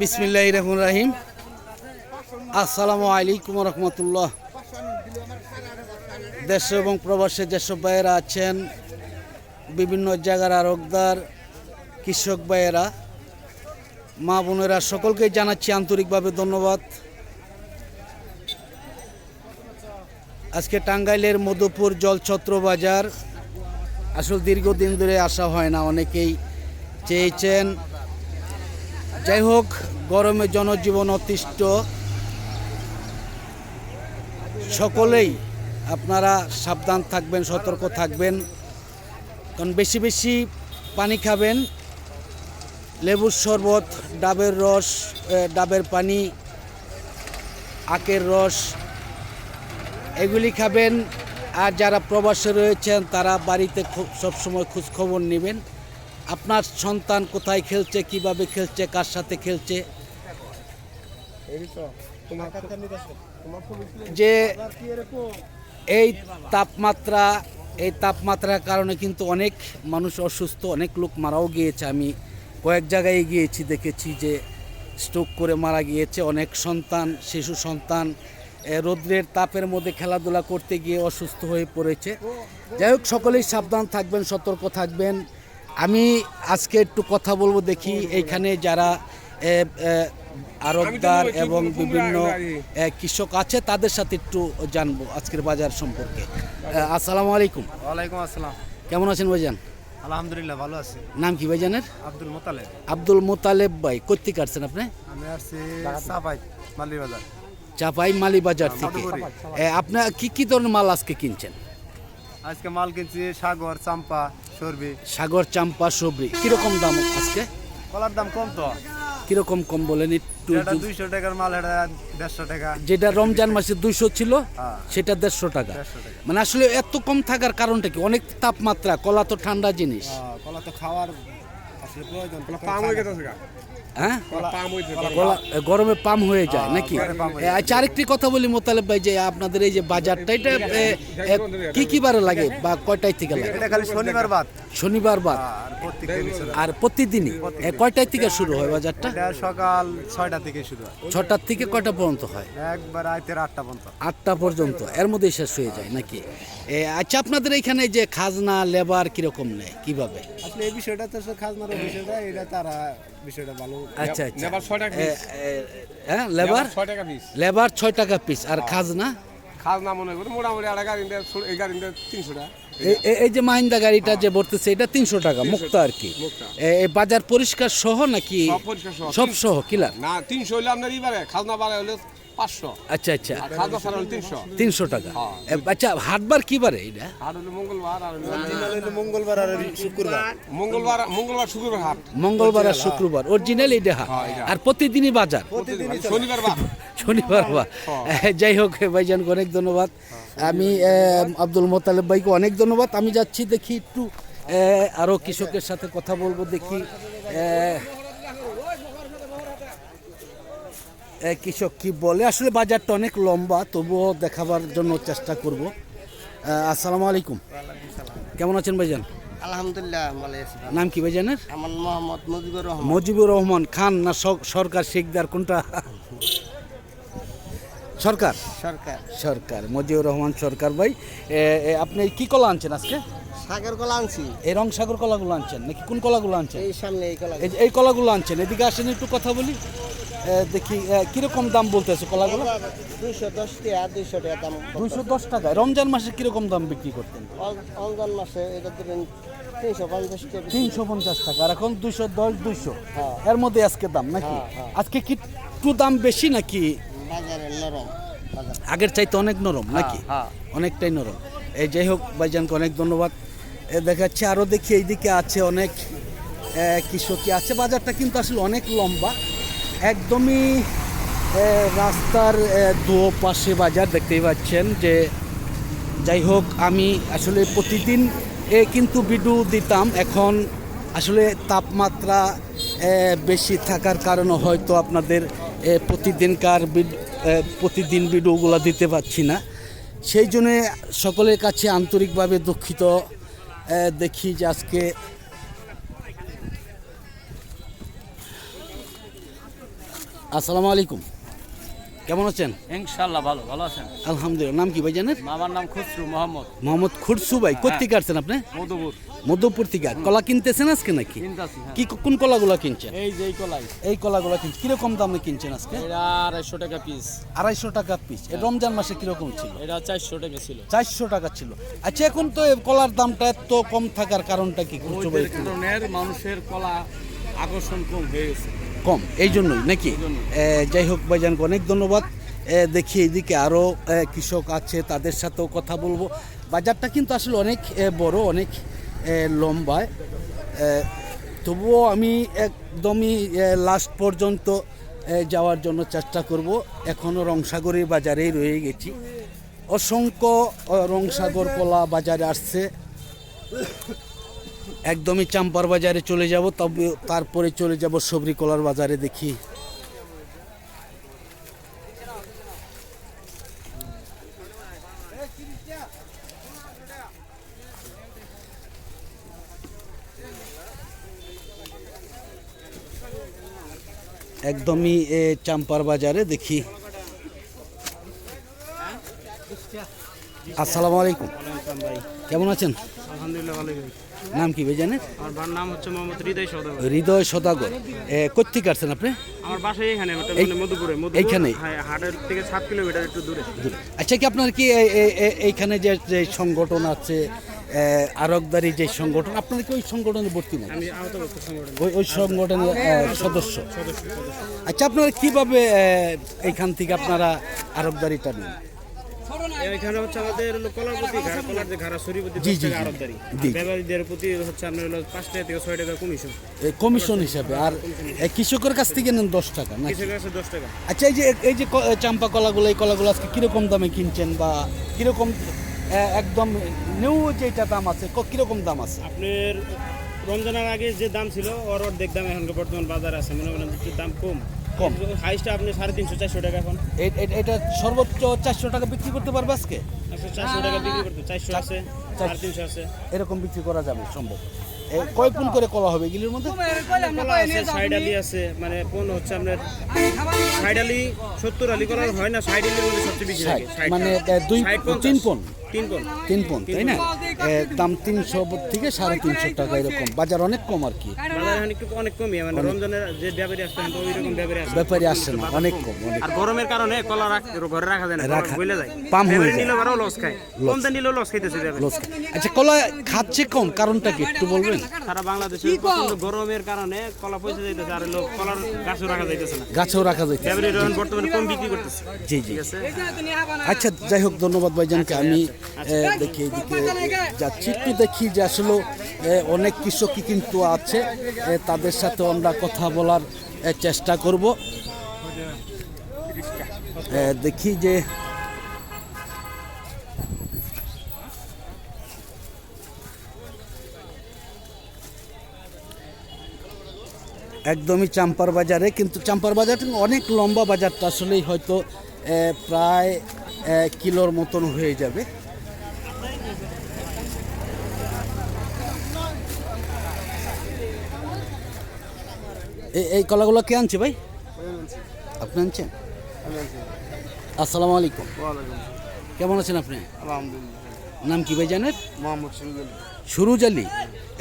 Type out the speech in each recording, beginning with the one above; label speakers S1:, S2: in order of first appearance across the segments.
S1: বিসমিল্লাহ রহমান রাহিম। আসসালামু আলাইকুম রহমতুল্লাহ। দেশ এবং প্রবাসে যেসব ভাইয়েরা আছেন, বিভিন্ন জায়গার আরকদার কৃষক ভাইয়েরা, মা বোনেরা, সকলকে জানাচ্ছি আন্তরিকভাবে ধন্যবাদ। আজকে টাঙ্গাইলের মধুপুর জলছত্র বাজার। আসলে দীর্ঘদিন ধরে আসা হয় না, অনেকেই চেয়েছেন যাই হোক, গরমে জনজীবন অতিষ্ঠ। সকলেই আপনারা সাবধান থাকবেন, সতর্ক থাকবেন। কারণ বেশি বেশি পানি খাবেন। লেবুর শরবত, ডাবের রস ডাবের পানি, আখের রস, এগুলি খাবেন। আর যারা প্রবাসে রয়েছেন, তারা বাড়িতে খুব সবসময় খোঁজখবর নেবেন। আপনার সন্তান কোথায় খেলছে কীভাবে খেলছে কার সাথে খেলছে? যে এই তাপমাত্রা এই তাপমাত্রার কারণে কিন্তু অনেক মানুষ অসুস্থ অনেক লোক মারাও গিয়েছে। আমি কয়েক জায়গায় গিয়েছি দেখেছি যে স্ট্রোক করে মারা গিয়েছে অনেক সন্তান শিশু সন্তান। এ, রৌদ্রের তাপের মধ্যে খেলাধুলা করতে গিয়ে অসুস্থ হয়ে পড়েছে। যাই হোক সকলেই সাবধান থাকবেন সতর্ক থাকবেন। আমি আজকে একটু কথা বলব দেখি এইখানে যারা এ, এবং বিভিন্ন কৃষক আছে তাদের সাথে একটু জানব আজকের বাজার সম্পর্কে। আসসালামু আলাইকুম।
S2: ওয়ালাইকুম আসসালাম।
S1: কেমন আছেন ভাইজান?
S2: আলহামদুলিল্লাহ ভালো আছি।
S1: নাম কি ভাইজানের?
S2: আব্দুল মোতালেব।
S1: আব্দুল মোতালেব ভাই কোথেকে আসছেন আপনি?
S2: আমি আসছি সাপাই মালি বাজার
S1: চাপাই মালি বাজার থেকে। আপনার কি কি ধরনের মাল আজকে কিনছেন?
S2: আজকে মাল কিনছি সাগর চাম্পা সরবি।
S1: সাগর চাম্পা সবরি। কীরকম দাম আজকে?
S2: কলার দাম কম তো।
S1: কীরকম কম বলেন একটু
S2: দুইশো টাকার মাল এটা দেড়শো টাকা।
S1: যেটা রমজান মাসে দুইশো ছিল
S2: হ্যাঁ।
S1: সেটা দেড়শো টাকা। মানে আসলে এত কম থাকার কারণটা কি? অনেক তাপমাত্রা কলা তো ঠান্ডা জিনিস।
S2: কলা তো খাওয়ার আসলে প্রয়োজন
S3: হয়ে?
S1: গরমে পাম হয়ে যায় নাকি?
S2: হয়ে
S1: আচ্ছা আরেকটি কথা বলি মোতালেব ভাই যে আপনাদের এই যে বাজারটা এটা কি কি বারে লাগে বা কয়টায় থেকে লাগে?
S2: শনিবার বাদ।
S1: শনিবার
S2: আর শুরু হয়।
S1: আর প্রতিদিনই? এ, কয়টায় থেকে শুরু হয় বাজারটা?
S2: সকাল ছয়টা থেকে শুরু হয়।
S1: ছটার থেকে কয়টা পর্যন্ত হয়?
S2: একবার রাতের আটটা পর্যন্ত।
S1: আটটা পর্যন্ত। এর মধ্যে শেষ হয়ে যায় নাকি? এ, আচ্ছা আপনাদের এখানে যে খাজনা লেবার কীরকম নেয় কীভাবে?
S2: আসলে এই বিষয়টা তো খাজনার বিষয়টা এটা তারা বিষয়টা ভালো।
S1: আচ্ছা আচ্ছা।
S3: লেবার ছয় টাকা পিস
S1: হ্যাঁ লেবার
S3: টাকা পিস
S1: লেবার টাকা পিস আর খাজনা?
S3: খাজনা মনে করি মোটামুটি আড়াই গাড়ি এই টাকা।
S1: এই যে মাহিন্দা গাড়িটা যে ভরতেছে এটা তিনশো টাকা মুক্ত আর কি। বাজার পরিষ্কার সহ নাকি
S3: সব সহ।
S1: কিলার?
S3: না তিনশো হইলে আপনার এবারে খাজনা বাড়াই হলে পাঁচশো।
S1: আচ্ছা আচ্ছা।
S3: আর ছাড়া হলে তিনশো।
S1: তিনশো টাকা।
S3: হ্যাঁ।
S1: আচ্ছা হাটবার কি বারে এটা
S3: আর হলে মঙ্গলবার আর হলো
S2: মঙ্গলবার আর শুক্রবার।
S3: মঙ্গলবার মঙ্গলবার শুক্রবার হাট।
S1: মঙ্গলবার আর শুক্রবার। অরিজিনাল এটা হাট।
S3: হ্যাঁ,
S1: আর প্রতিদিনই বাজার।
S3: শনিবার
S1: শনিবার বা যাই হোক ভাইজানকে অনেক ধন্যবাদ। আমি আহ, আব্দুল মোতালেব ভাইকে অনেক ধন্যবাদ। আমি যাচ্ছি দেখি একটু আহ, আরও কৃষকের সাথে কথা বলব দেখি কৃষক কি বলে? আসলে বাজারটা অনেক লম্বা তবুও দেখাবার জন্য চেষ্টা করব। আসসালামু আলাইকুম। কেমন আছেন ভাইজান?
S4: আলহামদুলিল্লাহ।
S1: নাম কি ভাইজানের?
S4: আমার মোহাম্মদ মুজিবুর রহমান।
S1: মুজিবুর রহমান খান না সরকার শেখদার কোনটা? সরকার?
S4: সরকার।
S1: সরকার মজিবুর রহমান সরকার ভাই। আপনি কি কলা আনছেন আজকে?
S4: সাগর কলা আনছি।
S1: এই রং সাগর কলাগুলো আনছেন নাকি কোন কলাগুলো আনছেন?
S4: এই সামনে এই কলা
S1: এই এই কলাগুলো আনছেন এদিকে আসেন একটু কথা বলি। দেখি কীরকম দাম বলতেছে কলাগুলো?
S4: দুইশো দশ টাকা দুইশো টাকা দাম।
S1: দুইশো দশ টাকা। রমজান মাসে কীরকম দাম বিক্রি করতেন?
S4: অঞ্জন মাসে এটা দেবেন তিনশো পঞ্চাশ টাকা
S1: আর এখন দুইশো দশ দুইশো।
S4: হ্যাঁ।
S1: এর মধ্যে আজকে দাম নাকি?
S4: হ্যাঁ, হ্যাঁ।
S1: আজকে কি একটু দাম বেশি নাকি?
S4: নরম
S1: আগের চাইতে অনেক নরম নাকি। অনেকটাই নরম। এই যাই হোক ভাইজানকে অনেক ধন্যবাদ। দেখাচ্ছে আরও দেখি এইদিকে আছে অনেক কৃষকই আছে। বাজারটা কিন্তু আসলে অনেক লম্বা। একদমই রাস্তার এ, দু পাশে বাজার দেখতেই পাচ্ছেন যে যাই হোক আমি আসলে প্রতিদিন এ কিন্তু বিডু দিতাম। এখন আসলে তাপমাত্রা বেশি থাকার কারণে হয়তো আপনাদের প্রতিদিনকার প্রতিদিন ভিডিওগুলো দিতে পারছি না। সেই জন্যে সকলের কাছে আন্তরিকভাবে দুঃখিত। দেখি যে আজকে আসসালামু আলাইকুম। কেমন আছেন?
S5: ইনশাল্লাহ ভালো ভালো আছেন।
S1: আলহামদুলিল্লাহ। নাম কি ভাই জানেন
S5: আমার নাম খুসরু মোহাম্মদ।
S1: মোহাম্মদ খুরসু ভাই। কোথেকে আসছেন আপনি?
S5: মধুপুর।
S1: মধ্যপুর থেকে। কলা কিনতেছেন আজকে নাকি?
S5: কিনতাছি হ্যাঁ।
S1: কি কোন কলাগুলো কিনছেন?
S5: এই যে এই কলাই।
S1: এই কলাগুলো কিনছেন। কীরকম দামে কিনছেন আজকে?
S5: এটা আড়াইশো টাকা পিস
S1: আড়াইশো টাকা পিস রমজান মাসে কীরকম ছিল?
S5: এটা চারশো টাকা ছিল।
S1: চারশো টাকা ছিল। আচ্ছা এখন তো কলার দামটা এত কম থাকার কারণটা কি খুচরো একটু
S5: মানুষের কলা আকর্ষণ কম হয়ে গেছে।
S1: কম, এই জন্যই, নাকি? যাই হোক ভাইজানকে অনেক ধন্যবাদ। দেখি এদিকে আরও কৃষক আছে, তাদের সাথেও কথা বলব। বাজারটা কিন্তু আসলে অনেক বড়, অনেক লম্বায় তবুও আমি একদমই লাস্ট পর্যন্ত যাওয়ার জন্য চেষ্টা করব। এখনও রংসাগরের বাজারেই রয়ে গেছি। অসংখ্য রংসাগর কলা বাজারে আসছে। একদমই চাম্পার বাজারে চলে যাব, তবে তারপরে চলে যাব সবরি কলার বাজারে দেখি। একদমই চাম্পার বাজারে দেখি। আসসালামু আলাইকুম। কেমন আছেন?
S5: আলহামদুলিল্লাহ ভাই
S1: নাম কি ভাই জানেন?
S5: আমার নাম হচ্ছে মোহাম্মদ হৃদয় সদাগর।
S1: হৃদয় সদাগর। এ, কোত্থেকে আসছেন আপনি?
S5: আমার বাসায় এখানে মানে মধুপুরে।
S1: এইখানেই?
S5: হ্যাঁ হাটের থেকে সাত কিলোমিটার একটু দূরে।
S1: আচ্ছা কি আপনার কি এই- এই- এই- এইখানে যে যে সংগঠন আছে আরকদারি যে সংগঠন আপনার কি ওই সংগঠনে ভর্তি
S5: করতে
S1: ওই ওই সংগঠনের সদস্য। আচ্ছা আপনারা কীভাবে এইখান থেকে আপনারা আরকদারিটা নেন?
S5: এখানে হচ্ছে আমাদের কলার প্রতি কলার যে ঘাড়া প্রতি
S1: জি, জি,
S5: হচ্ছে আপনার হলো পাঁচ টাকা থেকে ছয় টাকা কমিশন
S1: কমিশন হিসাবে আর কৃষকের কাছ থেকে নেন দশ টাকা না
S5: কিছু কাছে দশ টাকা।
S1: আচ্ছা এই যে এই যে চাম্পা কলাগুলো এই কলাগুলো আজকে কীরকম দামে কিনছেন বা কীরকম একদম নিউ যেটা দাম আছে কীরকম দাম আছে?
S5: আপনার রমজানের আগে যে দাম ছিল ওর অর্ধেক দাম এখন বর্তমান বাজার আছে। মনে করেন দাম কম।
S1: কম।
S5: হাইস্টটা আপনি সাড়ে তিনশো চারশো টাকা এখন।
S1: এটা সর্বোচ্চ চারশো টাকা বিক্রি করতে পারবে আজকে?
S5: চারশো টাকা বিক্রি করতে চারশো আছে সাড়ে তিনশো আছে।
S1: এরকম বিক্রি করা যাবে সম্ভব। কয় পুন করে কলা হবে এগুলির মধ্যে?
S5: সাইড আলি আছে মানে কোন হচ্ছে আপনার সাইড আলি সত্তর আলি কলার হয় না সাইড আলির মধ্যে সবচেয়ে বেশি
S1: মানে দুই। তিন পন।
S5: তিন পন।
S1: তিন পন তাই না? দাম তিনশো থেকে সাড়ে তিনশো টাকা এরকম। বাজার অনেক কম আর কি।
S5: অনেক কমই মানে রমজানের যে ব্যাপারী আসতে ওই রকম ব্যাপারী আসে
S1: ব্যাপারে আসছে না অনেক কম অনেক
S5: আর গরমের কারণে কলা ঘরে রাখা যায় না
S1: রাখা-
S5: বলে যায়।
S1: পাম হয়ে যায়।
S5: নিলে লস খায়। কম দাম নিলেও লস খাইতেছে
S1: লস আচ্ছা কলা খাচ্ছে কম কারণটা কি একটু বলবেন?
S5: সারা বাংলাদেশে গরমের কারণে কলা পয়সা যাইতেছে আর লোক কলার গাছও রাখা যাইতেছে না।
S1: গাছেও রাখা যাচ্ছে
S5: ব্যাপারী বর্তমানে কম বিক্রি করতেছে।
S1: জি জি। আচ্ছা যাই হোক ধন্যবাদ ভাইজানকে। আমি দেখি এদিকে। যাচ্ছি একটু দেখি যে আসলে অনেক কৃষকই কিন্তু আছে তাদের সাথে আমরা কথা বলার চেষ্টা করব। দেখি যে একদমই চাম্পার বাজারে, কিন্তু চাম্পার বাজারটা অনেক লম্বা বাজারটা আসলেই হয়তো প্রায় কিলোর মতন হয়ে যাবে। এই কলাগুলো কে আনছে ভাই? আপনি আনছেন? আসসালামু আলাইকুম। কেমন আছেন আপনি?
S2: আলহামদুলিল্লাহ।
S1: নাম কি ভাই জানেন?
S2: মোহাম্মদ
S1: সুরুজ আলী।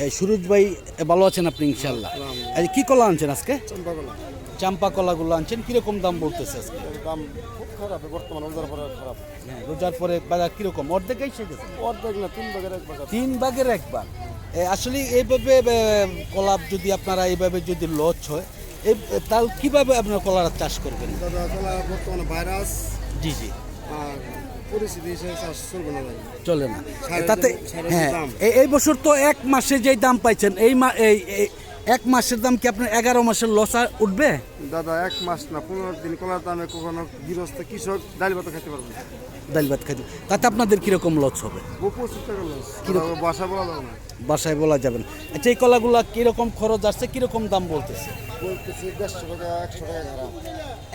S1: এই সুরুজ ভাই ভালো আছেন আপনি ইনশাল্লাহ আজ কি কলা আনছেন আজকে?
S2: চম্পাকলা।
S1: চাম্পা কলাগুলো আনছেন। কীরকম দাম বলতেছে আজকে?
S2: দাম খুব খারাপ বর্তমান রোজার পরে খারাপ।
S1: হ্যাঁ, রোজার পরে বাজার কীরকম? অর্ধেক এসে গেছে?
S2: অর্ধেক না তিন ভাগের এক ভাগ
S1: তিন ভাগের একবার এ, আসলে এইভাবে এ, কলা যদি আপনারা এইভাবে যদি লস হয় এই তাহলে কীভাবে আপনারা কলার চাষ করবেন?
S2: দাদা কলা বর্তমানে ভাইরাস।
S1: জি জি।
S2: আর পরিস্থিতি হিসেবে চাষ চলবে না
S1: চলে না। তাতে হ্যাঁ এই- বছর তো এক মাসে যেই দাম পাইছেন এই মা এই এক মাসের দাম কি আপনার এগারো মাসের লস উঠবে?
S2: দাদা এক মাস না পনেরো দিন কলার দামে কখনো গৃহস্থ কৃষক ডাল ভাত খেতে পারবে
S1: ডাল ভাত খাইতে তাতে আপনাদের কীরকম লস হবে?
S2: বাসা বলা যাবে না।
S1: বাসায় বলা যাবে না। আচ্ছা এই কলাগুলা কীরকম খরচ আসছে কীরকম দাম বলতেছে?
S2: বলতেছি দেড়শো টাকা একশো টাকা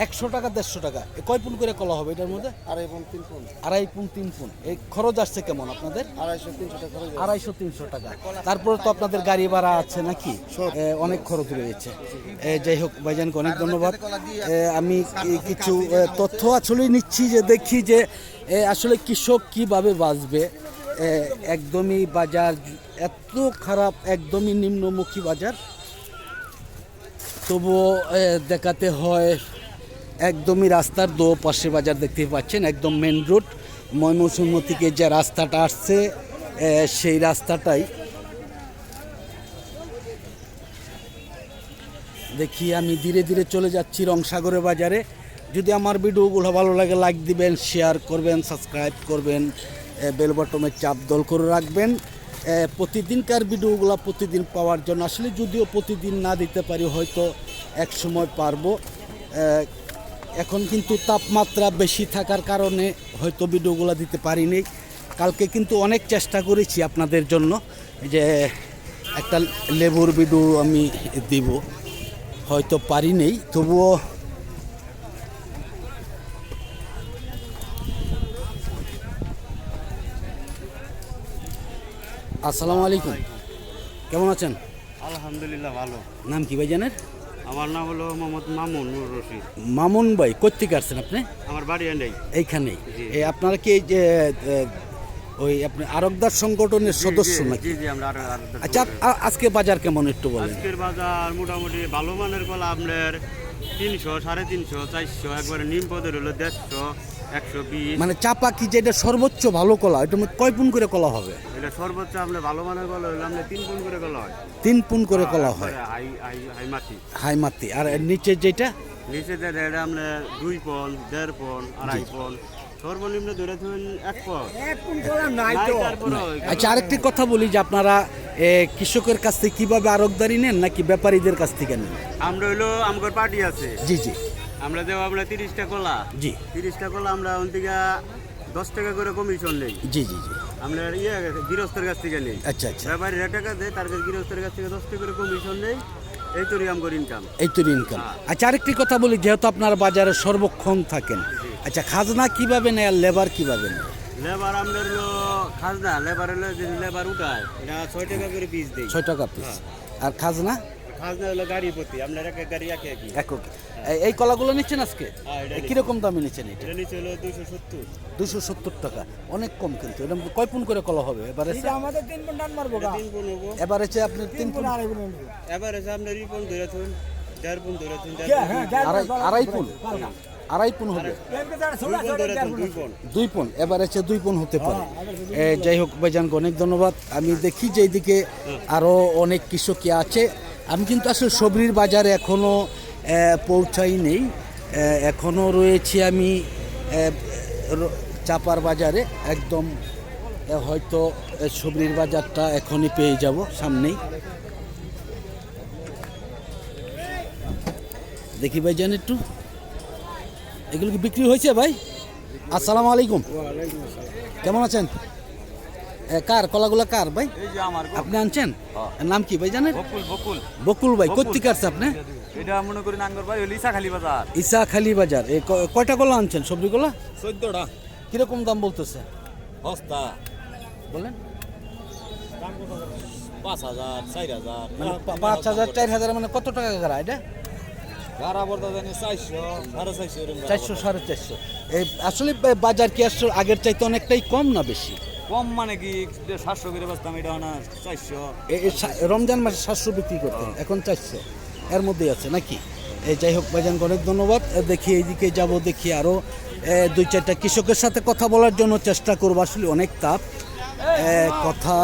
S1: একশো টাকা দেড়শো টাকা। কয় পুন করে কলা হবে এটার মধ্যে?
S2: আড়াই পন তিন পন।
S1: আড়াই পুন তিন পুন। এই খরচ আসছে কেমন আপনাদের?
S2: আড়াইশো তিনশো টাকা।
S1: আড়াইশো তিনশো টাকা। তারপরে তো আপনাদের গাড়ি ভাড়া আছে নাকি? অনেক খরচ রয়েছে। যাই হোক ভাইজানকে অনেক ধন্যবাদ। আমি কিছু তথ্য আসলে নিচ্ছি যে দেখি যে আসলে কৃষক কীভাবে বাঁচবে। একদমই বাজার, এত খারাপ, একদমই নিম্নমুখী বাজার। তবুও দেখাতে হয়, একদমই রাস্তার দো পাশে বাজার দেখতে পাচ্ছেন, একদম মেন রোড ময়মনসিংহ থেকে যে রাস্তাটা আসছে সেই রাস্তাটাই। দেখি আমি ধীরে ধীরে চলে যাচ্ছি রংসাগরের বাজারে। যদি আমার ভিডিওগুলো ভালো লাগে লাইক দিবেন শেয়ার করবেন সাবস্ক্রাইব করবেন। বেল বটমের চাপ দল করে রাখবেন। প্রতিদিনকার ভিডিওগুলো প্রতিদিন পাওয়ার জন্য আসলে যদিও প্রতিদিন না দিতে পারি, হয়তো এক সময় পারব। এখন কিন্তু তাপমাত্রা বেশি থাকার কারণে হয়তো ভিডিওগুলো দিতে পারিনি। কালকে কিন্তু অনেক চেষ্টা করেছি আপনাদের জন্য যে একটা লেবুর ভিডিও আমি দিব। হয়তো পারি নেই, তবুও আসসালামু আলাইকুম। কেমন আছেন?
S6: আলহামদুলিল্লাহ ভালো।
S1: নাম কি ভাই জানেন
S6: আমার নাম হলো মোহাম্মদ মামুন রশিদ।
S1: মামুন ভাই কোথেকে আসছেন আপনি?
S6: আমার বাড়ি এন্ডাই।
S1: এইখানেই। এই আপনারা কি এই যে ওই আপনি আরকদার সংগঠনের সদস্য নাকি?
S6: জি জি আমরা আরও আরও
S1: আচ্ছা আজকে বাজার কেমন একটু বলেন।
S6: আজকের বাজার মোটামুটি ভালো মানের কলা আপনার তিনশো সাড়ে তিনশো চারশো একবারে নিম পদের হলো দেড়শো।
S1: মানে চাপা কি যেটা সর্বোচ্চ ভালো কলা এটা কয় পুন করে কলা হবে?
S6: এটা সর্বোচ্চ আপনার ভালো মানের কলা হলো আপনার তিন গুণ করে কলা হয়।
S1: তিন পুন করে কলা হয়?
S6: একবারে হাই হাই হাই মাটি।
S1: হাই মাতি আর এর নিচে যেটা?
S6: নিচে যে এটা আপনার দুই পন দেড় পন আড়াই পন সর্বনিম্ন ধরে ধরুন এক পন।
S1: আচ্ছা আরেকটি কথা বলি যে আপনারা এ, কৃষকের কাছ থেকে কীভাবে আরকদারি নেন নাকি ব্যাপারীদের কাছ থেকে নেন?
S6: আমরা হইল আমগর পার্টি আছে।
S1: জি জি।
S6: আমরা দেবো আমরা তিরিশটা কলা।
S1: জি।
S6: তিরিশটা কলা আমরা ওন থেকে দশ টাকা করে কমিশন নেই।
S1: জি জি জি।
S6: আমরা ইয়ে গৃহস্থের কাছ থেকে নেই।
S1: আচ্ছা আচ্ছা।
S6: ব্যাপারীরা টাকা দেয় তার কাছে গৃহস্থের কাছ থেকে দশ টাকা করে কমিশন নেই। এই তো আমগর ইনকাম
S1: এই তো ইনকাম আচ্ছা আরেকটি কথা বলি যেহেতু আপনার বাজারে সর্বক্ষণ থাকেন। আচ্ছা খাজনা কীভাবে নেয় আর লেবার কীভাবে নেয়?
S6: লেবার আমরা খাজনা লেবার হলো লেবার উঠায় এটা ছয় টাকা করে পিস দেই।
S1: ছয় টাকা পিস আর খাজনা?
S6: খাজনা হলো গাড়ি প্রতি আপনার এক এক গাড়ি একে একই
S1: একক এই- কলাগুলো নিচ্ছেন আজকে?
S6: হ্যাঁ,
S1: কীরকম দামে নিচ্ছেন এটা?
S6: নিচে হলো দুশো সত্তর।
S1: দুশো সত্তর টাকা। অনেক কম কিন্তু এটা কয় পুন করে কলা হবে? এবারে
S4: আমাদের তিন পন টান মারবো
S6: তিন পন হব
S1: এবারে আপনি তিন পুন
S4: আড়াই পন।
S6: এবার আছে আপনার ই পন ধরে থুন দেড় পন ধরে দেড়
S4: হ্যাঁ,
S1: আড়াই পুন। আড়াই পুন হবে।
S6: দুই পন দুই পন।
S1: দুই এবার হচ্ছে দুই পন হতে পারে। যাই হোক ভাইজানকে অনেক ধন্যবাদ। আমি দেখি যে এইদিকে আরও অনেক কৃষকই আছে। আমি কিন্তু আসলে সবরির বাজারে এখনও পৌঁছাই নেই। এখনও রয়েছি আমি চাপার বাজারে। একদম হয়তো সবরির বাজারটা এখনই পেয়ে যাব সামনেই। দেখি ভাইজান একটু। এগুলো কি বিক্রি হয়েছে ভাই? আসসালামু আলাইকুম। কেমন আছেন? কার? কলাগুলা কার ভাই?
S3: এই যে আমার
S1: আপনি আনছেন? নাম কি ভাই জানেন?
S3: বকুল বকুল।
S1: বকুল ভাই কোথেকে আসছে আপনি?
S3: এটা মনে করি নাঙ্গর ভাই ইসাখালি বাজার।
S1: ঈসা খালি বাজার। এ কয়টা কলা আনছেন? সবজি কলা
S3: চোদ্দটা।
S1: কীরকম দাম বলতেছে?
S3: বস্তা।
S1: বলেন।
S3: পাঁচ হাজার চার হাজার।
S1: মানে পাঁচ হাজার চার হাজার মানে কত টাকা গাড়া এটা?
S3: চারশো সাড়ে চারশো
S1: এই আসলে বাজার কি আসলে আগের চাইতে অনেকটাই কম না বেশি?
S3: কম মানে কি সাতশো করে বাঁচতাম এটা না চারশো?
S1: রমজান মাসে সাতশো বিক্রি করতেন এখন চারশো। এর মধ্যেই আছে নাকি? এই যাই হোক ভাইজানকে অনেক ধন্যবাদ। দেখি এইদিকে যাব দেখি আরও দুই চারটা কৃষকের সাথে কথা বলার জন্য চেষ্টা করব আসলে অনেক তাপ। কথা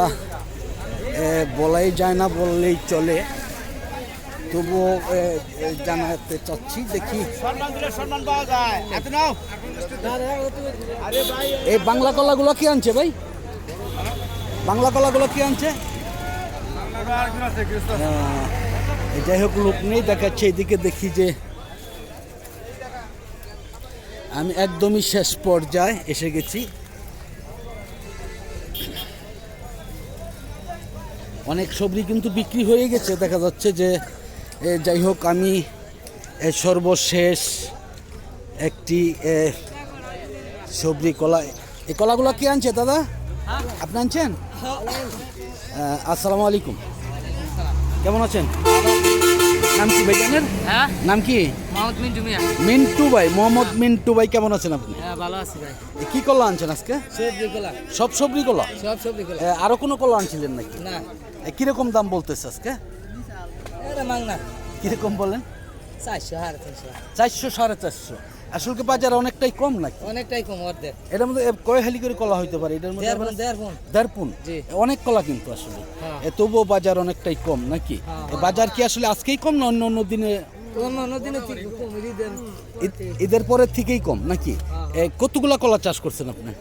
S1: বলাই যায় না বললেই চলে। তবুও জানাতে চাচ্ছি দেখি। এই বাংলা কলাগুলো কি আনছে ভাই? বাংলা কলাগুলো কি আনছে? যাই হোক লোক নেই দেখাচ্ছে এদিকে দেখি যে আমি একদমই শেষ পর্যায়ে এসে গেছি। অনেক সবজি কিন্তু বিক্রি হয়ে গেছে দেখা যাচ্ছে যে যাই হোক আমি সর্বশেষ একটি সবজি কলা এই কলাগুলো কে আনছে দাদা? আপনি আনছেন? আসসালামু আলাইকুম। কেমন আছেন? নাম কি ভাই জানেন
S7: হ্যাঁ?
S1: নাম কি?
S7: মোহাম্মদ মিন্টু মিয়া।
S1: মিন্টু ভাই মোহাম্মদ মিন্টু ভাই কেমন আছেন আপনি?
S7: হ্যাঁ ভালো আছি ভাই।
S1: কি কলা আনছেন আজকে?
S7: সবজি কলা।
S1: সব সবজি কলা?
S7: সব সবজি কলা।
S1: আরও কোনো কলা আনছিলেন নাকি?
S7: না।
S1: এ, কীরকম দাম বলতেছে আজকে?
S7: এটা মাং না
S1: কীরকম বলেন?
S7: চারশো সাড়ে তিনশো
S1: চারশো সাড়ে চারশো। আসলে কি বাজার অনেকটাই কম নাকি?
S7: অনেকটাই কম অর্ধেক।
S1: এটার মধ্যে কয় হালি করে কলা হইতে পারে? এটার মধ্যে
S7: দেড় ফোন
S1: আবার-
S7: দেড় ফোন
S1: দেড় পুন?
S7: জি।
S1: অনেক কলা কিন্তু আসলে।
S7: হ্যাঁ।
S1: তবুও বাজার অনেকটাই কম নাকি?
S7: হ্যাঁ,
S1: বাজার কি আসলে আজকেই কম না অন্য অন্য দিনে
S7: অন্য অন্য দিনে ঈদের
S1: পরের থেকেই কম নাকি?
S7: হ্যাঁ।
S1: কতগুলা কলা চাষ করছেন আপনি?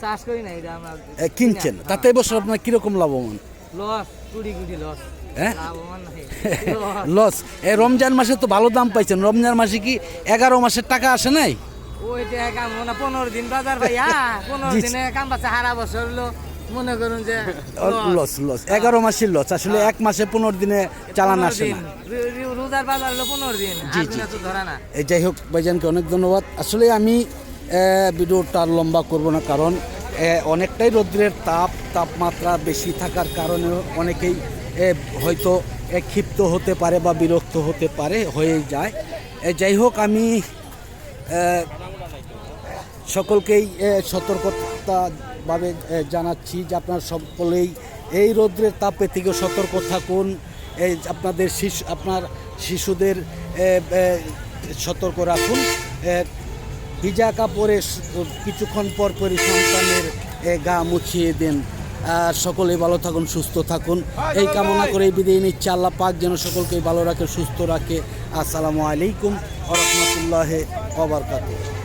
S7: চাষ করি না এটা আমরা
S1: কিনছেন? তাতে এবছর আপনার কীরকম লাভবান?
S7: লস কুড়ি কুড়ি লস
S1: হ্যাঁ লস
S7: লস।
S1: এ রমজান মাসে তো ভালো দাম পাইছেন। রমজান মাসে কি এগারো মাসের টাকা আসে নাই?
S7: মনে পনেরো দিন বাজার ভাই হ্যাঁ পনেরো দিনে কাম পাচ্ছে হারা বছর হলো। মনে করুন যে
S1: লস। লস এগারো মাসের লস। আসলে এক মাসে পনেরো দিনে চালান
S7: পনেরো
S1: আসে
S7: দিন।
S1: না।
S7: রু- রু- রোজার বাজার হলো পনেরো দিন।
S1: জি, জি,
S7: দিনে তো ধরা না।
S1: এই যাই হোক ভাইজানকে অনেক ধন্যবাদ। আসলে আমি ভিডিওটা লম্বা করব না কারণ অনেকটাই রৌদ্রের তাপ তাপমাত্রা বেশি থাকার কারণে অনেকেই হয়তো ক্ষিপ্ত হতে পারে বা বিরক্ত হতে পারে, হয়ে যায়। যাই হোক, আমি সকলকেই সতর্কতাভাবে জানাচ্ছি যে আপনার সকলেই এই রৌদ্রের তাপে থেকে সতর্ক থাকুন। আপনাদের শিশু, আপনার শিশুদের সতর্ক রাখুন। ভিজা কাপড়ে কিছুক্ষণ পর পরই সন্তানের গা মুছিয়ে দেন। সকলেই ভালো থাকুন, সুস্থ থাকুন। এই কামনা করে বিদায় নিচ্ছে। আল্লাহ পাক যেন সকলকে ভালো রাখে, সুস্থ রাখে। আসসালামু আলাইকুম রহমতুল্লাহ ওবরকাতুহ